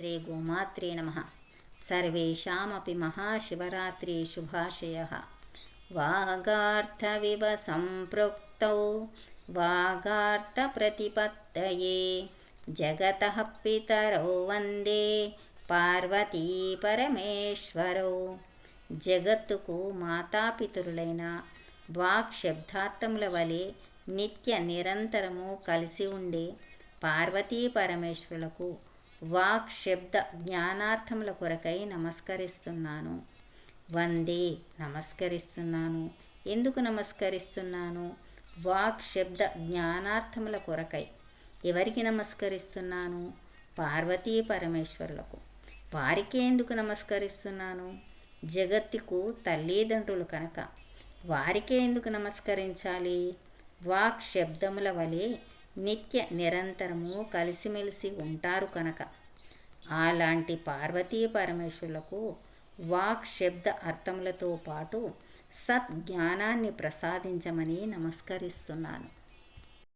శ్రీ గోమాత్రే నమ. సర్వేషామపి మహాశివరాత్రి శుభాశయ. వాగార్థవివ సంపృక్తౌ వాగార్థప్రతిపత్తయే. జగత పితరౌ వందే పార్వతీ పరమేశ్వరౌ. జగత్తుకు మాతాపితరులైన వాక్ శబ్దార్థముల వలె నిత్య నిరంతరము కలిసి ఉండే పార్వతీ పరమేశ్వరులకు వాక్ శబ్ద జ్ఞానార్థముల కొరకై నమస్కరిస్తున్నాను. వందే నమస్కరిస్తున్నాను. ఎందుకు నమస్కరిస్తున్నాను? వాక్ శబ్ద జ్ఞానార్థముల కొరకై ఎవరికి నమస్కరిస్తున్నాను? పార్వతీ పరమేశ్వరులకు. వారికే ఎందుకు నమస్కరిస్తున్నాను? జగత్తుకు తల్లిదండ్రులు కనుక వారికే ఎందుకు నమస్కరించాలి? వాక్ శబ్దముల వలె నిత్య నిరంతరము కలిసిమెలిసి ఉంటారు కనుక. అలాంటి పార్వతీ పరమేశ్వరులకు వాక్ శబ్ద అర్థములతో పాటు సత్ జ్ఞానాన్ని ప్రసాదించమని నమస్కరిస్తున్నాను.